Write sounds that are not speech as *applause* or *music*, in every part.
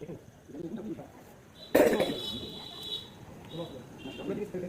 *coughs* 哎，你们听一下，怎？的车呢？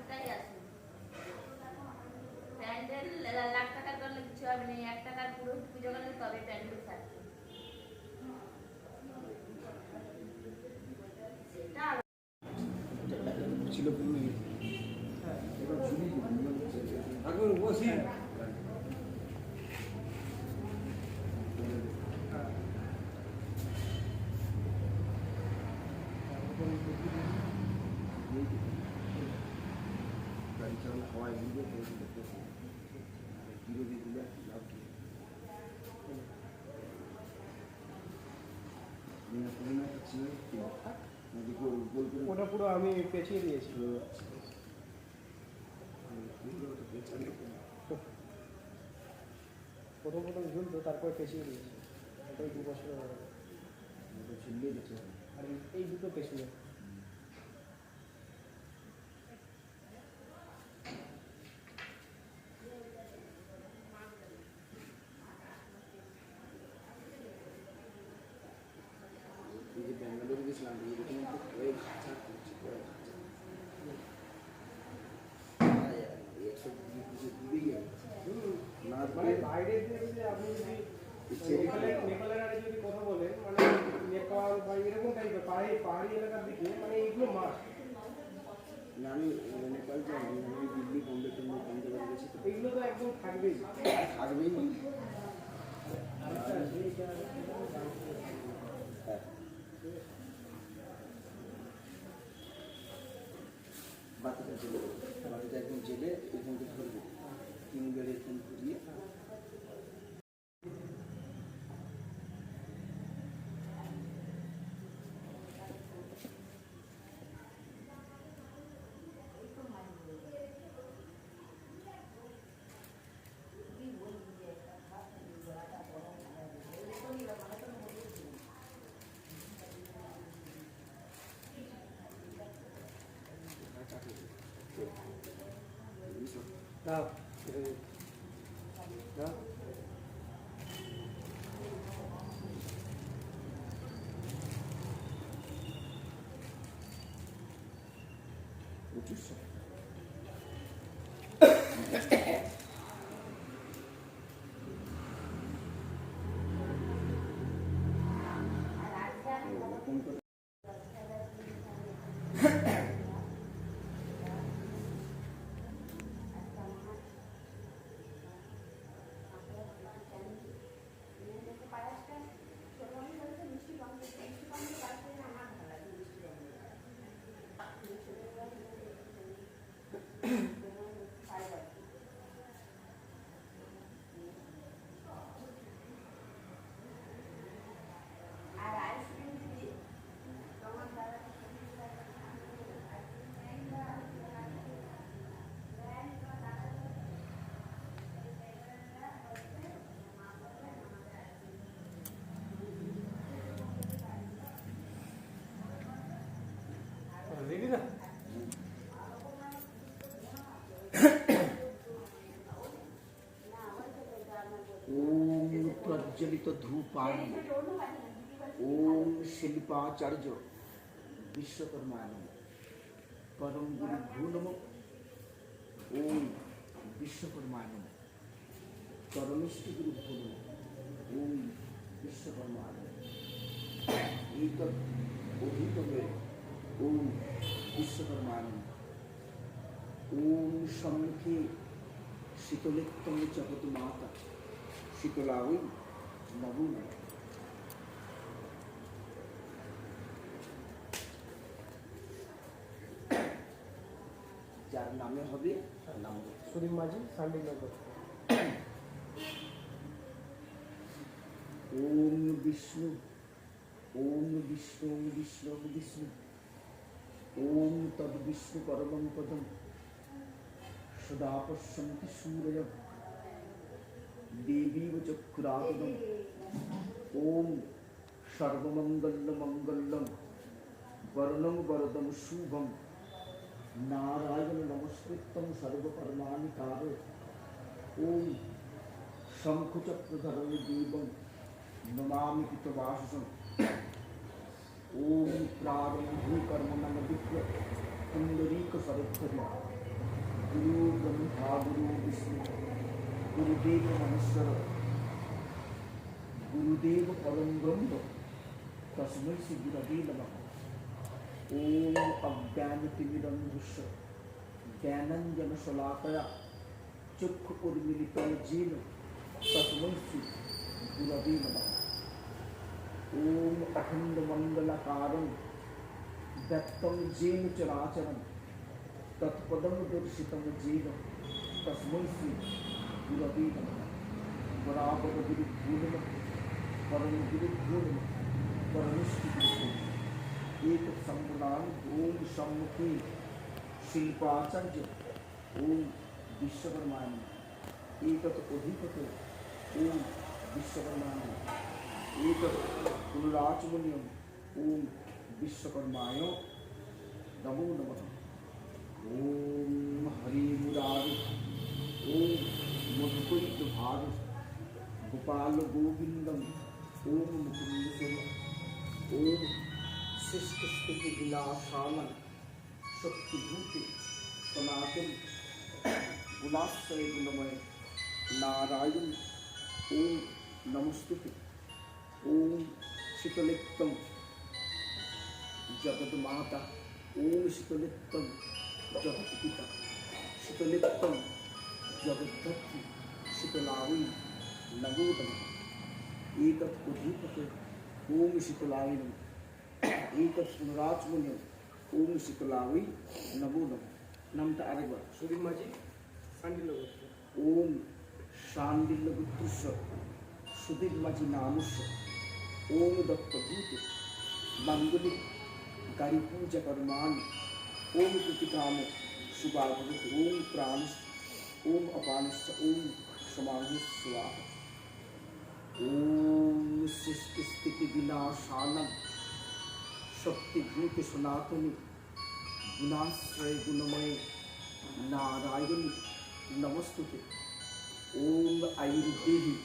লাখ টাকা করলে কিছু হবে না এক টাকার পুরো পুজো করলে তবে প্যান্ডেল থাকবে ছিল এখন বসি গাড়ি চালানো উঠবে দিলে ওটা পুরো আমি পেঁচিয়ে দিয়েছি। প্রথম প্রথম ঝুলতো, তারপরে পেঁচিয়ে দিয়েছি। ওটাই দু বছর আর এই- দুটো পেছনে বাইরে থেকে আপনি যদি নেপালের নেপালের যদি কথা বলেন মানে নেপাল বা এরকম টাইপের পাহাড়ি পাহাড়ি এলাকার দিকে মানে এইগুলো মাছ আমি নেপাল যাইনি আমি দিল্লি বোম্বে টম্বে জায়গায় গেছি তো। একদম থাকবেই। থাকবেই। আরেকটা আছে, এটা- হ্যাঁ। বাতিটা জেলে বাতিটা একদম জেলে এখানকে ধরবে। তিন বেড়ে এখানে ঘুরিয়ে Ah, là. अभिषेक धूपान ओम शिल्पाचार्य विश्वकर्मा नम परम गुरु भू नम। ओम विश्वकर्मा नम परमेष्ट गुरु नम। ओम विश्वकर्मा नम एक ओम विश्वकर्मा नम ओम सम्मुखे शीतलितम जगत माता शीतला हुई *coughs* যার নামে হবে তার নাম। সুদীপ মাঝি শান্তিনগর *coughs* ওম বিষ্ণু ওম বিষ্ণু বিষ্ণু বিষ্ণু। ওম তদ বিষ্ণু পরমং পদম সদা পশ্যন্তি সূরয় देवी वच चक्राकृतम ओम सर्वमंगल मंगलम वर्णम वरदम शुभम नारायण नमस्कृत सर्वपरमाणिकार ओम शंखचक्रधर देव नमा कृतवासम ओम प्रारंभे कर्म नम दिव्य पुंडरीक गुरु ब्रह्मा गुरु विष्णु গুরুদেব মহেশ্বর। গুরুদেব পরম ব্রহ্ম তসমৈ শ্রী গুরবে নমঃ। ওম অজ্ঞানতিমিরন্ধস্য জ্ঞানঞ্জন শলাকয়া চক্ষু উর্মিলিত জীর্ণ তসমৈ শ্রী গুরবে নমঃ। ওম অখণ্ড মঙ্গলাকারণ ব্যক্তম জীর্ণ চরাচরণ তৎপদম দর্শিতম জীর্ণ তসমৈ শ্রী परमिष्ठगुरुभ्यो एक ओम सम्मुखे शिल्पाचार्य ओम विश्वकर्माण। एतत् अधिकत ओम विश्वकर्माण। एतत् पुनराचमनीयम ओम विश्वकर्माय नमो नमः। ओम हरि मुरारि ओम मधुकैत भार गोपाल गोविंदम ओम मुकुंद ओम शिष्ट स्थिति विनाशान शक्तिभूति सनातन गुणाश्रय गुणमय नारायण ओम नमस्तुते ओम शीतलिप्तम जगत माता ओम शीतलिप्तम जगत पिता शीतलिप्तम जगत धत्रि शीतलावि नमो नमः एतत् उद्धीपते ओम शीतलाय नमः एतत् पुनराचमनीयम् ओम शीतलावै नमो नमः নামটা আরেকবার সুদীপ মাঝি সান্ডিল করছে ওম শান্ডিল্য পুত্রস্য সুধীর মাঝি নামস্য ওম দত্তভূত মাঙ্গলিক গাড়ি পূজা কর্মান ওম প্রতিকাম শুভাভূত ওম প্রাণস ओम अपानश्च ओम समाधि स्वाहा ओम स्थिति विनाशानम शक्तिभूत सनातनी गुणाश्रय गुणमय नारायणी नमस्तुते ओम आयुर्देही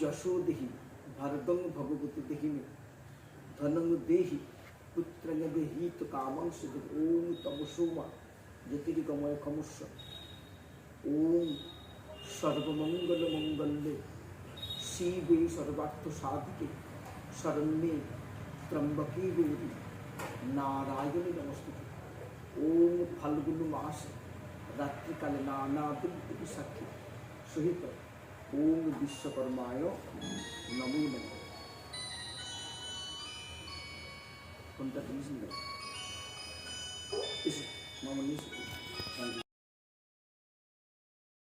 যশো देहि ভরদং ভগবতী দেহিনী ধনং দেহি পুত্রং দেহি তো কামাংশ ওম তমসোমা জ্যোতির্গময় কমস্য ओम सर्वमंगल मंगल्य शिवे सर्वार्थ साधिके शरण्ये त्र्यंबके गौरी नारायण नमस्ते ओम फल्गुन मास रात्रिकाल नाना दिव्य सखी। सहित ओम विश्वकर्माय नमो नमः। उनका इस मामले से